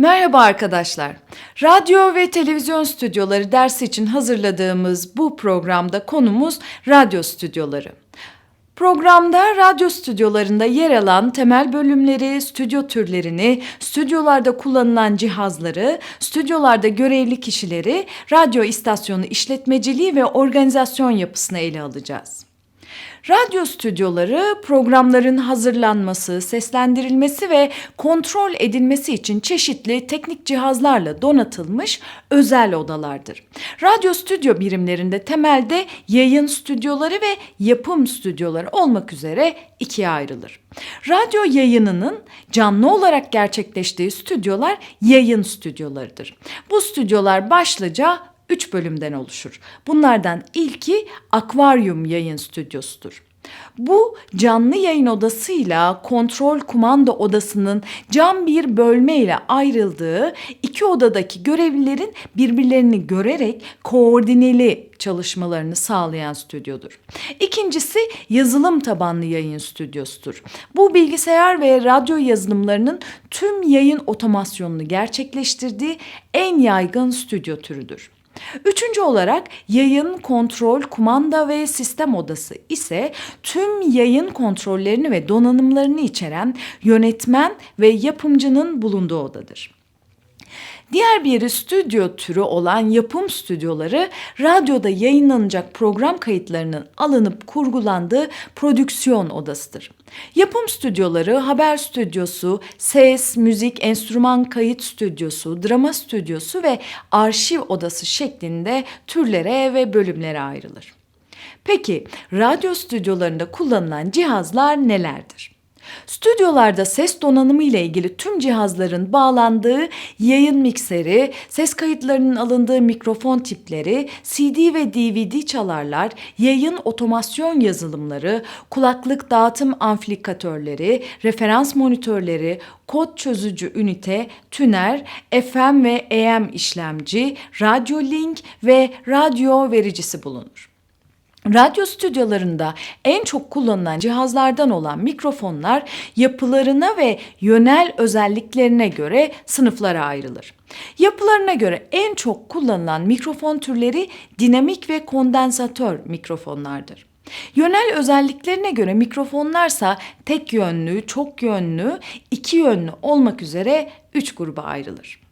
Merhaba arkadaşlar. Radyo ve televizyon stüdyoları dersi için hazırladığımız bu programda konumuz radyo stüdyoları. Programda radyo stüdyolarında yer alan temel bölümleri, stüdyo türlerini, stüdyolarda kullanılan cihazları, stüdyolarda görevli kişileri, radyo istasyonu işletmeciliği ve organizasyon yapısını ele alacağız. Radyo stüdyoları programların hazırlanması, seslendirilmesi ve kontrol edilmesi için çeşitli teknik cihazlarla donatılmış özel odalardır. Radyo stüdyo birimlerinde temelde yayın stüdyoları ve yapım stüdyoları olmak üzere ikiye ayrılır. Radyo yayınının canlı olarak gerçekleştiği stüdyolar yayın stüdyolarıdır. Bu stüdyolar başlıca 3 bölümden oluşur. Bunlardan ilki akvaryum yayın stüdyosudur. Bu canlı yayın odasıyla kontrol kumanda odasının cam bir bölme ile ayrıldığı iki odadaki görevlilerin birbirlerini görerek koordineli çalışmalarını sağlayan stüdyodur. İkincisi yazılım tabanlı yayın stüdyosudur. Bu bilgisayar ve radyo yazılımlarının tüm yayın otomasyonunu gerçekleştirdiği en yaygın stüdyo türüdür. Üçüncü olarak yayın kontrol, kumanda ve sistem odası ise tüm yayın kontrollerini ve donanımlarını içeren yönetmen ve yapımcının bulunduğu odadır. Diğer bir stüdyo türü olan yapım stüdyoları radyoda yayınlanacak program kayıtlarının alınıp kurgulandığı prodüksiyon odasıdır. Yapım stüdyoları haber stüdyosu, ses, müzik, enstrüman kayıt stüdyosu, drama stüdyosu ve arşiv odası şeklinde türlere ve bölümlere ayrılır. Peki radyo stüdyolarında kullanılan cihazlar nelerdir? Stüdyolarda ses donanımı ile ilgili tüm cihazların bağlandığı yayın mikseri, ses kayıtlarının alındığı mikrofon tipleri, CD ve DVD çalarlar, yayın otomasyon yazılımları, kulaklık dağıtım amplifikatörleri, referans monitörleri, kod çözücü ünite, tüner, FM ve AM işlemci, radyo link ve radyo vericisi bulunur. Radyo stüdyolarında en çok kullanılan cihazlardan olan mikrofonlar yapılarına ve yönel özelliklerine göre sınıflara ayrılır. Yapılarına göre en çok kullanılan mikrofon türleri dinamik ve kondansatör mikrofonlardır. Yönel özelliklerine göre mikrofonlarsa tek yönlü, çok yönlü, iki yönlü olmak üzere üç gruba ayrılır.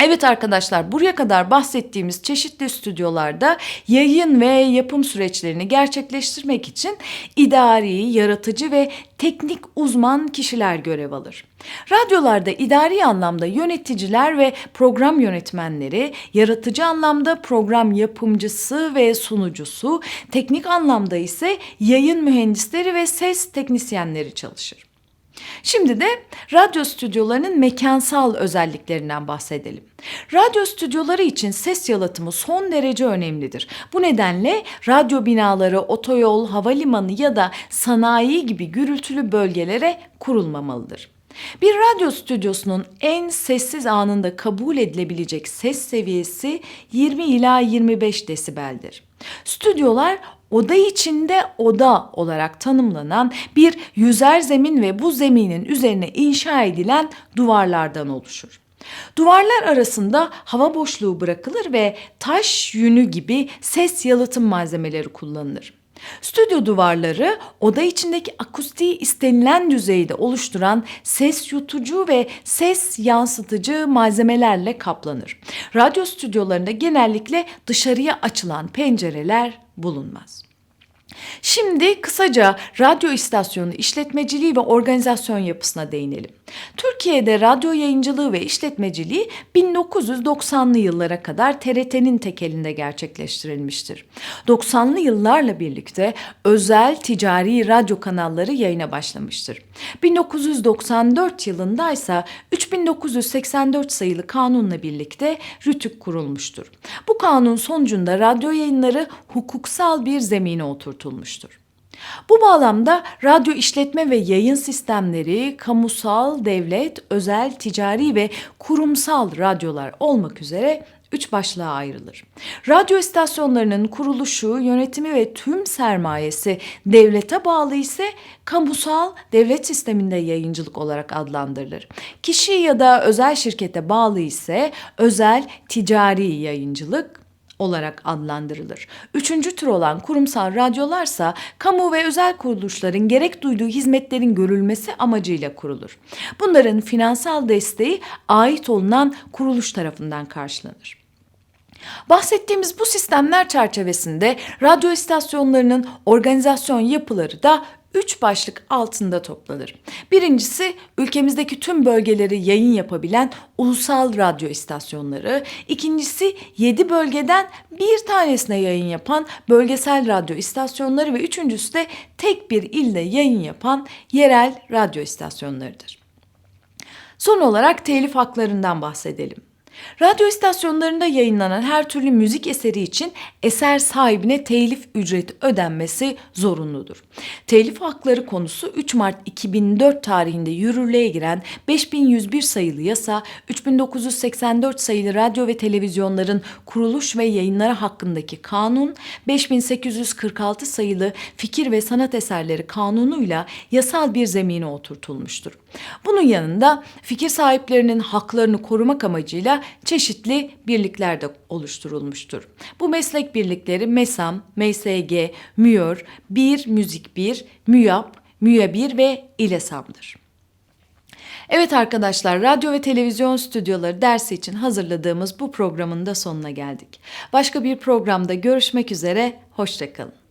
Evet arkadaşlar buraya kadar bahsettiğimiz çeşitli stüdyolarda yayın ve yapım süreçlerini gerçekleştirmek için idari, yaratıcı ve teknik uzman kişiler görev alır. Radyolarda idari anlamda yöneticiler ve program yönetmenleri, yaratıcı anlamda program yapımcısı ve sunucusu, teknik anlamda ise yayın mühendisleri ve ses teknisyenleri çalışır. Şimdi de radyo stüdyolarının mekansal özelliklerinden bahsedelim. Radyo stüdyoları için ses yalıtımı son derece önemlidir. Bu nedenle radyo binaları, otoyol, havalimanı ya da sanayi gibi gürültülü bölgelere kurulmamalıdır. Bir radyo stüdyosunun en sessiz anında kabul edilebilecek ses seviyesi 20 ila 25 desibeldir. Stüdyolar oda içinde oda olarak tanımlanan bir yüzer zemin ve bu zeminin üzerine inşa edilen duvarlardan oluşur. Duvarlar arasında hava boşluğu bırakılır ve taş yünü gibi ses yalıtım malzemeleri kullanılır. Stüdyo duvarları oda içindeki akustiği istenilen düzeyde oluşturan ses yutucu ve ses yansıtıcı malzemelerle kaplanır. Radyo stüdyolarında genellikle dışarıya açılan pencereler bulunmaz. Şimdi kısaca radyo istasyonu işletmeciliği ve organizasyon yapısına değinelim. Türkiye'de radyo yayıncılığı ve işletmeciliği 1990'lı yıllara kadar TRT'nin tekelinde gerçekleştirilmiştir. 90'lı yıllarla birlikte özel ticari radyo kanalları yayına başlamıştır. 1994 yılında ise 3984 sayılı kanunla birlikte RTÜK kurulmuştur. Bu kanun sonucunda radyo yayınları hukuksal bir zemine oturtulmuştur. Bu bağlamda radyo işletme ve yayın sistemleri kamusal, devlet, özel, ticari ve kurumsal radyolar olmak üzere üç başlığa ayrılır. Radyo istasyonlarının kuruluşu, yönetimi ve tüm sermayesi devlete bağlı ise kamusal devlet sisteminde yayıncılık olarak adlandırılır. Kişi ya da özel şirkete bağlı ise özel ticari yayıncılık olarak adlandırılır. Üçüncü tür olan kurumsal radyolarsa kamu ve özel kuruluşların gerek duyduğu hizmetlerin görülmesi amacıyla kurulur. Bunların finansal desteği ait olunan kuruluş tarafından karşılanır. Bahsettiğimiz bu sistemler çerçevesinde radyo istasyonlarının organizasyon yapıları da üç başlık altında toplanır. Birincisi ülkemizdeki tüm bölgeleri yayın yapabilen ulusal radyo istasyonları. İkincisi yedi bölgeden bir tanesine yayın yapan bölgesel radyo istasyonları ve üçüncüsü de tek bir ilde yayın yapan yerel radyo istasyonlarıdır. Son olarak telif haklarından bahsedelim. Radyo istasyonlarında yayınlanan her türlü müzik eseri için eser sahibine telif ücreti ödenmesi zorunludur. Telif hakları konusu 3 Mart 2004 tarihinde yürürlüğe giren 5101 sayılı yasa, 3984 sayılı radyo ve televizyonların kuruluş ve yayınları hakkındaki kanun, 5846 sayılı fikir ve sanat eserleri kanunuyla yasal bir zemine oturtulmuştur. Bunun yanında fikir sahiplerinin haklarını korumak amacıyla çeşitli birlikler de oluşturulmuştur. Bu meslek birlikleri MESAM, MSG, MÜYÖR, Bir Müzik Bir, MÜYAP, MÜYA 1 ve İLESAM'dır. Evet arkadaşlar, radyo ve televizyon stüdyoları dersi için hazırladığımız bu programın da sonuna geldik. Başka bir programda görüşmek üzere, hoşçakalın.